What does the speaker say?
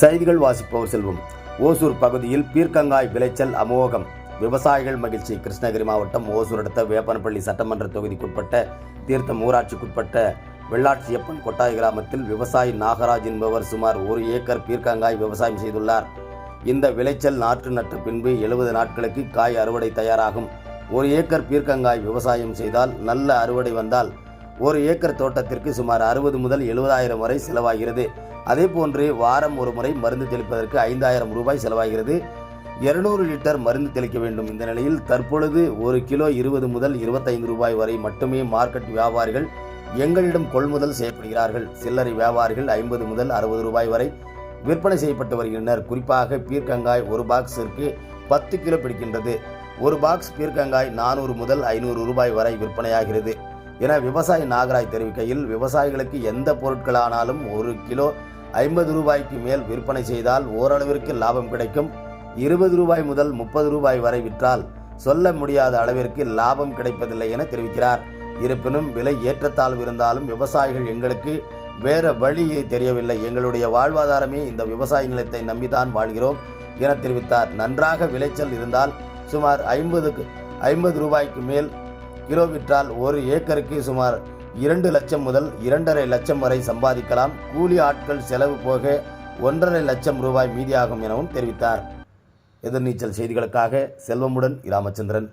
செய்திகள் வாசிப்பவர் செல்வம். ஓசூர் பகுதியில் பீர்க்கங்காய் விளைச்சல் அமோகம். விவசாயிகள் மகிழ்ச்சி. கிருஷ்ணகிரி மாவட்டம் ஓசூர் அடுத்த வேப்பனப்பள்ளி சட்டமன்ற தொகுதிக்குட்பட்ட தீர்த்தம் ஊராட்சிக்குட்பட்ட வெள்ளாட்சியப்பன் கொட்டாய் கிராமத்தில் விவசாயி நாகராஜ் என்பவர் சுமார் ஒரு ஏக்கர் பீர்க்கங்காய் விவசாயம் செய்துள்ளார். இந்த விளைச்சல் நாற்று நட்ட பின்பு எழுபது நாட்களுக்கு காய் அறுவடை தயாராகும். ஒரு ஏக்கர் பீர்க்கங்காய் விவசாயம் செய்தால் நல்ல அறுவடை வந்தால் ஒரு ஏக்கர் தோட்டத்திற்கு சுமார் அறுபது முதல் எழுபதாயிரம் வரை செலவாகிறது. அதே போன்று வாரம் ஒரு முறை மருந்து தெளிப்பதற்கு ஐந்தாயிரம் ரூபாய் செலவாகிறது. இருநூறு லிட்டர் மருந்து தெளிக்க வேண்டும். இந்த நிலையில் தற்பொழுது ஒரு கிலோ இருபது முதல் இருபத்தைந்து ரூபாய் வரை மட்டுமே மார்க்கெட் வியாபாரிகள் எங்களிடம் கொள்முதல் செய்யப்படுகிறார்கள். சில்லறை வியாபாரிகள் ஐம்பது முதல் அறுபது ரூபாய் வரை விற்பனை செய்யப்பட்டு வருகின்றனர். குறிப்பாக பீர்க்கங்காய் ஒரு பாக்ஸிற்கு பத்து கிலோ பிடிக்கின்றது. ஒரு பாக்ஸ் பீர்க்கங்காய் நானூறு முதல் ஐநூறு ரூபாய் வரை விற்பனையாகிறது. என விவசாயி நாகராஜ் தெரிவிக்கையில் விவசாயிகளுக்கு எந்த பொருட்களானாலும் ஒரு கிலோ ஐம்பது ரூபாய்க்கு மேல் விற்பனை செய்தால் ஓரளவிற்கு லாபம் கிடைக்கும். இருபது ரூபாய் முதல் முப்பது ரூபாய் வரை விற்றால் சொல்ல முடியாத அளவிற்கு லாபம் கிடைப்பதில்லை என தெரிவிக்கிறார். இருப்பினும் விலை ஏற்றத்தாழ்வு இருந்தாலும் விவசாயிகள் எங்களுக்கு வேற வழி தெரியவில்லை. எங்களுடைய வாழ்வாதாரமே இந்த விவசாய நிலத்தை நம்பிதான் வாழ்கிறோம் என தெரிவித்தார். நன்றாக விளைச்சல் இருந்தால் சுமார் ஐம்பதுக்கு ஐம்பது ரூபாய்க்கு மேல் கிலோ விற்றால் ஒரு ஏக்கருக்கு சுமார் இரண்டு லட்சம் முதல் இரண்டரை லட்சம் வரை சம்பாதிக்கலாம். கூலி ஆட்கள் செலவு போக ஒன்றரை லட்சம் ரூபாய் மீதியாகும் எனவும் தெரிவித்தார். எதிர்நீச்சல் செய்திகளுக்காக செல்வமுடன் ராமச்சந்திரன்